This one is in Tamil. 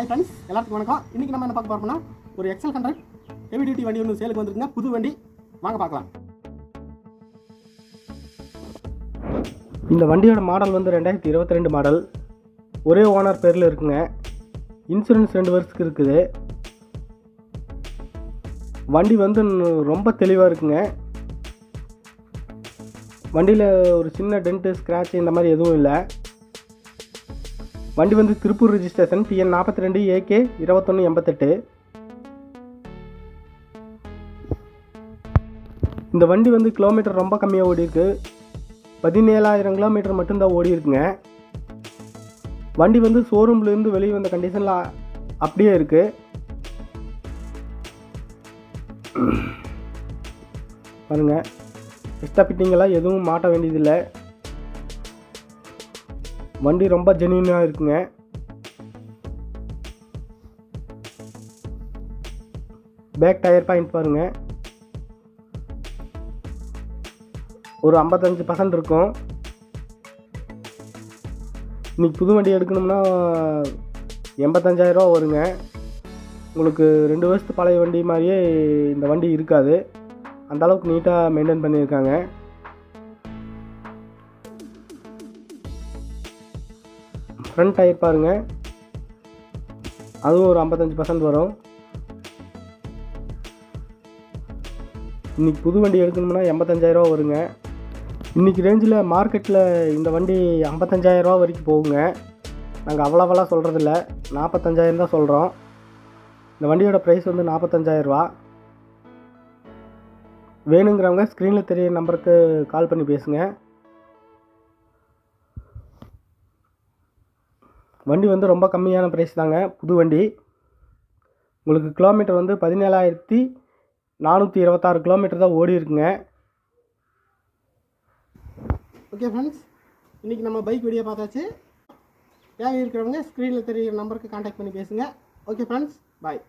எல்லாத்துக்கும் வணக்கம். இன்றைக்கி நம்ம என்ன பார்க்க போகிறோம்னா ஒரு எக்ஸல் ஹண்ட்ரட் ஹெவி டியூட்டி வண்டி ஒன்று சேலுக்கு வந்துருக்குங்க புது வண்டி வாங்க பார்க்கலாம். இந்த வண்டியோட மாடல் வந்து ரெண்டாயிரத்தி இருபத்தி ரெண்டு மாடல் ஒரே ஓனர் பேரில் இருக்குங்க. இன்சூரன்ஸ் ரெண்டு வருஷத்துக்கு இருக்குது. வண்டி வந்து ரொம்ப தெளிவாக இருக்குங்க. வண்டியில் ஒரு சின்ன டென்ட்டு ஸ்க்ராட்ச் இந்த மாதிரி எதுவும் இல்லை. வண்டி வந்து திருப்பூர் ரெஜிஸ்ட்ரேஷன் டிஎன் நாற்பத்தி ரெண்டு ஏகே இருபத்தொன்று எண்பத்தெட்டு. இந்த வண்டி வந்து கிலோமீட்டர் ரொம்ப கம்மியாக ஓடி இருக்கு பதினேழாயிரம் கிலோமீட்டர் மட்டும்தான் ஓடி இருக்குங்க வண்டி வந்து ஷோரூம்லேருந்து வெளியே வந்த கண்டிஷனில் அப்படியே இருக்குது பாருங்கள் எக்ஸ்ட்ரா ஃபிட்டிங்கெல்லாம் எதுவும் மாட்ட வேண்டியதில்லை. வண்டி ரொம்ப ஜென்யூனாக இருக்குங்க. பேக் டயர் பாயிண்ட் பாருங்க. ஒரு ஐம்பத்தஞ்சு பர்சன்ட் இருக்கும். இன்னைக்கு புது வண்டி எடுக்கணும்னா எண்பத்தஞ்சாயிரரூவா வருங்க. உங்களுக்கு ரெண்டு வருஷத்து பழைய வண்டி மாதிரியே இந்த வண்டி இருக்காது. அந்தளவுக்கு நீட்டாக மெயின்டைன் பண்ணியிருக்காங்க. ஃப்ரண்ட் டயர் பாருங்கள் அதுவும் ஒரு ஐம்பத்தஞ்சு பர்சன்ட் வரும். இன்னைக்கு புது வண்டி எடுக்கணும்னா எண்பத்தஞ்சாயிரரூவா வருங்க. இன்றைக்கி ரேஞ்சில் மார்க்கெட்டில் இந்த வண்டி ஐம்பத்தஞ்சாயிரரூவா வரைக்கும் போகுங்க. நாங்கள் அவ்வளோவெல்லாம் சொல்கிறதில்ல நாற்பத்தஞ்சாயிரம் தான் சொல்கிறோம் இந்த வண்டியோட ப்ரைஸ் வந்து நாற்பத்தஞ்சாயிரரூவா வேணுங்கிறவங்க ஸ்க்ரீனில் தெரிய நம்பருக்கு கால் பண்ணி பேசுங்கள் வண்டி வந்து ரொம்ப கம்மியான ப்ரைஸ் தாங்க. புது வண்டி. உங்களுக்கு கிலோமீட்டர் வந்து பதினேழாயிரத்தி நானூற்றி இருபத்தாறு கிலோமீட்டர் தான் ஓடி இருக்குங்க. ஓகே ஃப்ரெண்ட்ஸ் இன்றைக்கி நம்ம பைக் வீடியோ பார்த்தாச்சு. தேவை இருக்கிறவங்க ஸ்க்ரீனில் தெரியிற நம்பருக்கு காண்டாக்ட் பண்ணி பேசுங்க. Okay friends bye